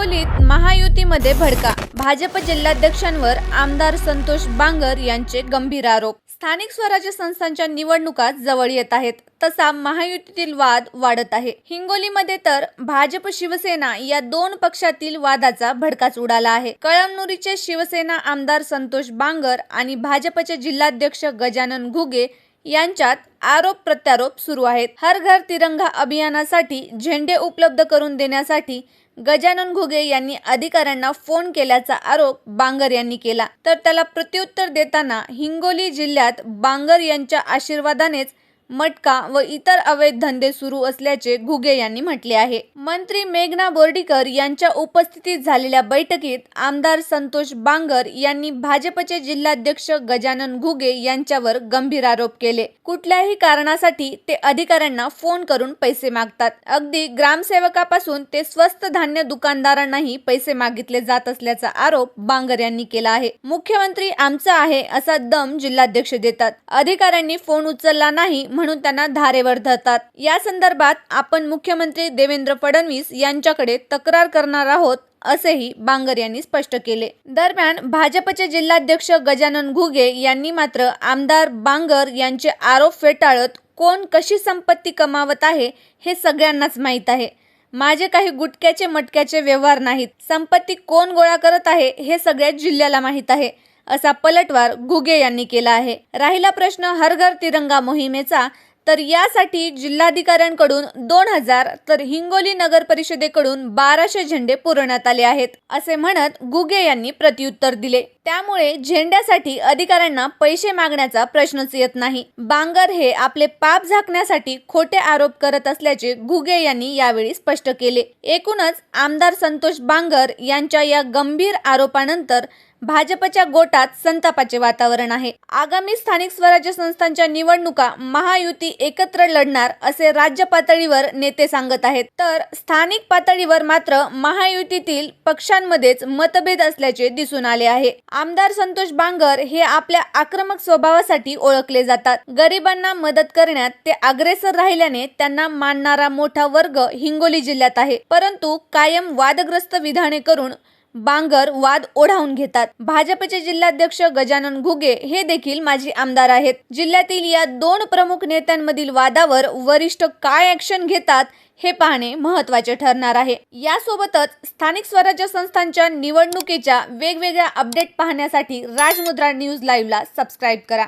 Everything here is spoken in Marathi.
हिंगोलीत महायुतीमध्ये भडका. भाजप जिल्हाध्यक्षांवर आमदार संतोष बांगर यांचे गंभीर आरोप. स्थानिक स्वराज्य संस्थांच्या निवडणुका जवळ येत आहेत. तसा महायुतीतील वाद वाढत आहे. हिंगोलीमध्ये तर भाजप शिवसेना या दोन पक्षातील वादाचा भडकाच उडाला आहे. कळमनुरीचे शिवसेना आमदार संतोष बांगर आणि भाजपचे जिल्हाध्यक्ष गजानन घुगे यांच्यात आरोप प्रत्यारोप सुरू आहेत. हर घर तिरंगा अभियानासाठी झेंडे उपलब्ध करून देण्यासाठी गजानन घुगे यांनी अधिकाऱ्यांना फोन केल्याचा आरोप बांगर यांनी केला. तर त्याला प्रत्युत्तर देताना हिंगोली जिल्ह्यात बांगर यांच्या आशीर्वादानेच मटका व इतर अवैध धंदे सुरू असल्याचे घुगे यांनी म्हटले आहे. मंत्री मेघना बोर्डीकर यांच्या उपस्थितीत झालेल्या बैठकीत आमदार संतोष बांगर यांनी भाजपचे जिल्हाध्यक्ष गजानन घुगे यांच्यावर गंभीर आरोप केले. कुठल्याही कारणासाठी ते अधिकाऱ्यांना फोन करून पैसे मागतात. अगदी ग्रामसेवकापासून ते स्वस्त धान्य दुकानदारांनाही पैसे मागितले जात असल्याचा आरोप बांगर यांनी केला आहे. मुख्यमंत्री आमचा आहे असा दम जिल्हाध्यक्ष देतात. अधिकाऱ्यांनी फोन उचलला नाही म्हणून त्यांना धारेवर धरतात. या संदर्भात आपण मुख्यमंत्री देवेंद्र फडणवीस यांच्याकडे तक्रार करणार आहोत असेही बांगर यांनी स्पष्ट केले. दरम्यान भाजपचे जिल्हाध्यक्ष गजानन घुगे यांनी मात्र आमदार बांगर यांचे आरोप फेटाळत कोण कशी संपत्ती कमावत आहे हे सगळ्यांनाच माहीत आहे. माझे काही गुटक्याचे मटक्याचे व्यवहार नाहीत. संपत्ती कोण गोळा करत आहे हे सगळ्या जिल्ह्याला माहीत आहे. असा पलटवार घुगे यांनी केला आहे. राहिला प्रश्न हर घर तिरंगा मोहिमेचा. तर यासाठी जिल्हाधिकाऱ्यांकडून दोन हजार तर हिंगोली नगर परिषदेकडून बाराशे झेंडे पुरवण्यात आले आहेत असे म्हणत गुगे यांनी प्रत्युत्तर दिले. त्यामुळे झेंड्यासाठी अधिकाऱ्यांना पैसे मागण्याचा प्रश्नच येत नाही. बांगर हे आपले पाप झाकण्यासाठी खोटे आरोप करत असल्याचे घुगे यांनी यावेळी स्पष्ट केले. एकूणच आमदार संतोष बांगर यांच्या या गंभीर आरोपानंतर भाजपच्या गोटात संतापाचे वातावरण आहे. आगामी स्थानिक स्वराज्य संस्थांच्या निवडणुका महायुती एकत्र लढणार असे राज्य पातळीवर नेते सांगत आहेत. तर स्थानिक पातळीवर मात्र महायुतीतील पक्षांमध्येच मतभेद असल्याचे दिसून आले आहे. आमदार संतोष बांगर हे आपल्या आक्रमक स्वभावासाठी ओळखले जातात. गरिबांना मदत करण्यात ते अग्रेसर राहिल्याने त्यांना मानणारा मोठा वर्ग हिंगोली जिल्ह्यात आहे. परंतु कायम वादग्रस्त विधाने करून बांगर वाद ओढावून घेतात. भाजपचे जिल्हाध्यक्ष गजानन घुगे हे देखील माजी आमदार आहेत. जिल्ह्यातील या दोन प्रमुख नेत्यांमधील वादावर वरिष्ठ काय ऍक्शन घेतात हे पाहणे महत्त्वाचे ठरणार आहे. यासोबतच स्थानिक स्वराज्य संस्थांच्या निवडणुकीच्या वेगवेगळ्या अपडेट पाहण्यासाठी राजमुद्रा न्यूज लाईव्हला सबस्क्राईब करा.